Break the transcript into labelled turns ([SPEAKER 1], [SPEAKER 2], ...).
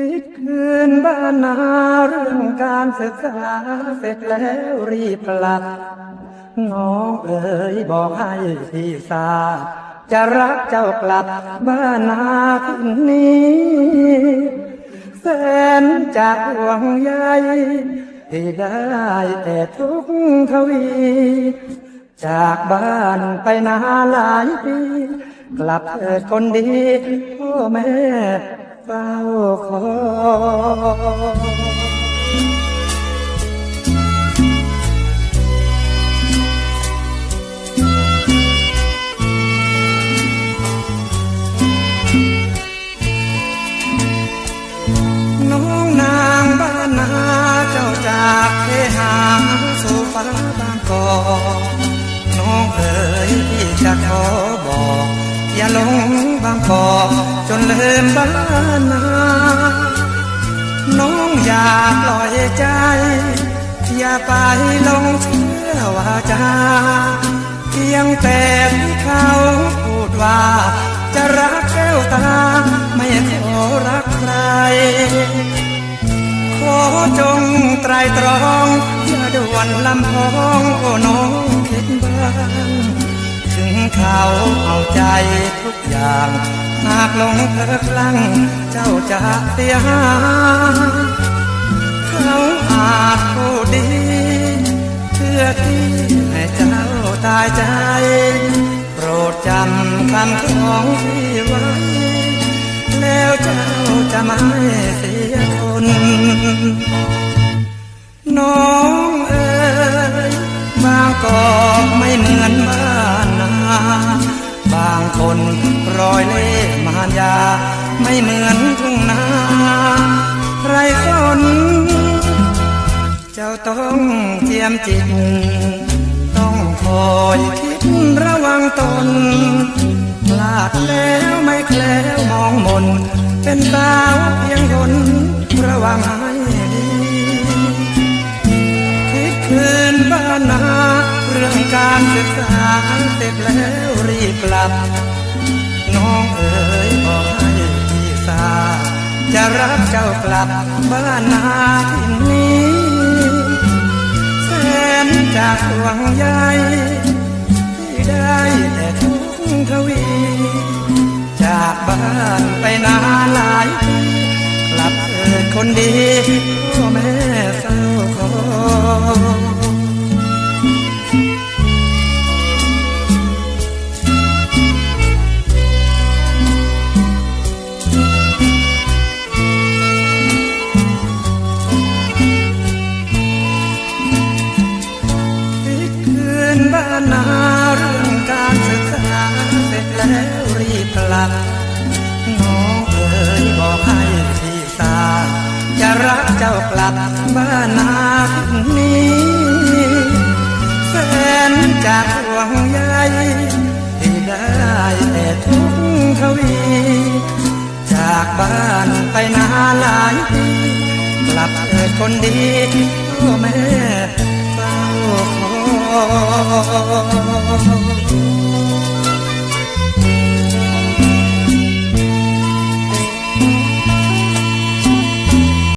[SPEAKER 1] คิดคืนบ้านนาเรื่องการศึกษาเสร็จแล้วรีบกลับ น้องเอ๋ยบอกให้พี่ทราบ จะรักเจ้ากลับบ้านนาทีนนี้แสนจากห่วงใยที่ได้แต่ทุกทวี จากบ้านไปนาหลายปี กลับเถิดคนดีพ่อแม่ เฝ้าคอน้องนางบ้านนาเจ้าจากเทหาสู่ฟ้าบางกอกน้องเอ๋ยพี่จะขอบอก อย่าหลงบางกอกจนลืมบ้านนาน้องอย่าปล่อยใจ อย่าไปลงเชื่อว่าจาเพียงแต่เขาพูดว่า จะรักแก้วตา ไม่ขอรักใคร ขอจงไตรตรอง อย่าด่วนลำพองโอ้น้องคิดบ้าง เขาเอาใจทุกอย่าง หากหลงเพลิดพลั้งเจ้าจะเสียหายเขาอาจพูดดีเพื่อที่ให้เจ้าตายใจ โปรดจำคำของพี่ไว้ แล้วเจ้าจะไม่เสีย รอยเล่มารยา ไม่เหมือนทุ่งนาไรคนเจ้าต้องเจียมจิต ต้องคอยคิดระวังตนพลาดแล้วไม่แคล้วมองมน เป็นสาวเพียงคนระวังให้ดีคิดคืนบ้านนาเรื่องการศึกษาเสร็จแล้วรีบกลับ เอ๋ยบอกให้พี่ทราจะรับเจ้ากลับบ้านนาที่นี้แสนจากห่วงใยที่ได้แต่ทุกทวี จากบ้านไปนานหลายปีกลับเกิดคนดีพ่อแม่เศร้าคอ นานนาเรื่องการศึกษาเสร็จแล้วรีบกลับน้องเอ๋ยบอกให้พี่ทราจะรักเจ้ากลับบ้านนานี้แสนจากห่วงใยที่ได้แต่ทุกทวีจากบ้านไปนาหลายปีกลับเกิดคนดีพ่อแม่เฝ้า amor.